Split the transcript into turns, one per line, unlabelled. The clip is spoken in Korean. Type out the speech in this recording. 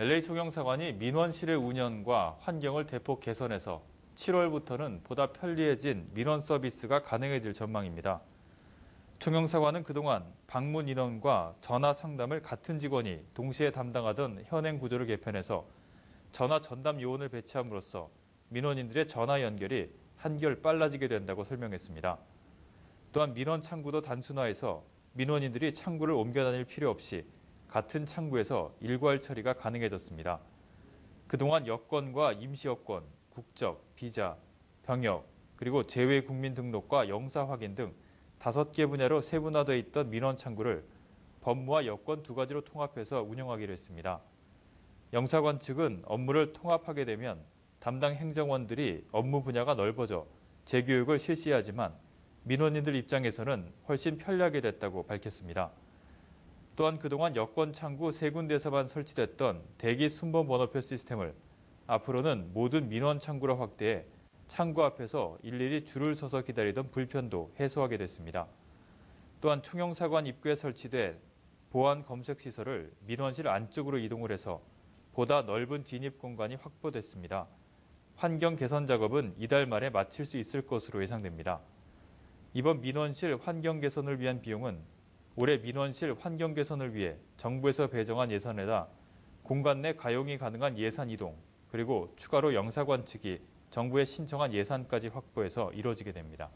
LA 총영사관이 민원실의 운영과 환경을 대폭 개선해서 7월부터는 보다 편리해진 민원 서비스가 가능해질 전망입니다. 총영사관은 그동안 방문 인원과 전화 상담을 같은 직원이 동시에 담당하던 현행 구조를 개편해서 전화 전담 요원을 배치함으로써 민원인들의 전화 연결이 한결 빨라지게 된다고 설명했습니다. 또한 민원 창구도 단순화해서 민원인들이 창구를 옮겨 다닐 필요 없이 같은 창구에서 일괄 처리가 가능해졌습니다. 그동안 여권과 임시여권, 국적, 비자, 병역, 그리고 재외 국민 등록과 영사 확인 등 다섯 개 분야로 세분화되어 있던 민원 창구를 법무와 여권 두 가지로 통합해서 운영하기로 했습니다. 영사관 측은 업무를 통합하게 되면 담당 행정원들이 업무 분야가 넓어져 재교육을 실시하지만 민원인들 입장에서는 훨씬 편리하게 됐다고 밝혔습니다. 또한 그동안 여권 창구 세 군데에서만 설치됐던 대기 순번 번호표 시스템을 앞으로는 모든 민원 창구로 확대해 창구 앞에서 일일이 줄을 서서 기다리던 불편도 해소하게 됐습니다. 또한 총영사관 입구에 설치된 보안 검색 시설을 민원실 안쪽으로 이동을 해서 보다 넓은 진입 공간이 확보됐습니다. 환경 개선 작업은 이달 말에 마칠 수 있을 것으로 예상됩니다. 이번 민원실 환경 개선을 위한 비용은 올해 민원실 환경 개선을 위해 정부에서 배정한 예산에다 공간 내 가용이 가능한 예산 이동 그리고 추가로 영사관 측이 정부에 신청한 예산까지 확보해서 이뤄지게 됩니다.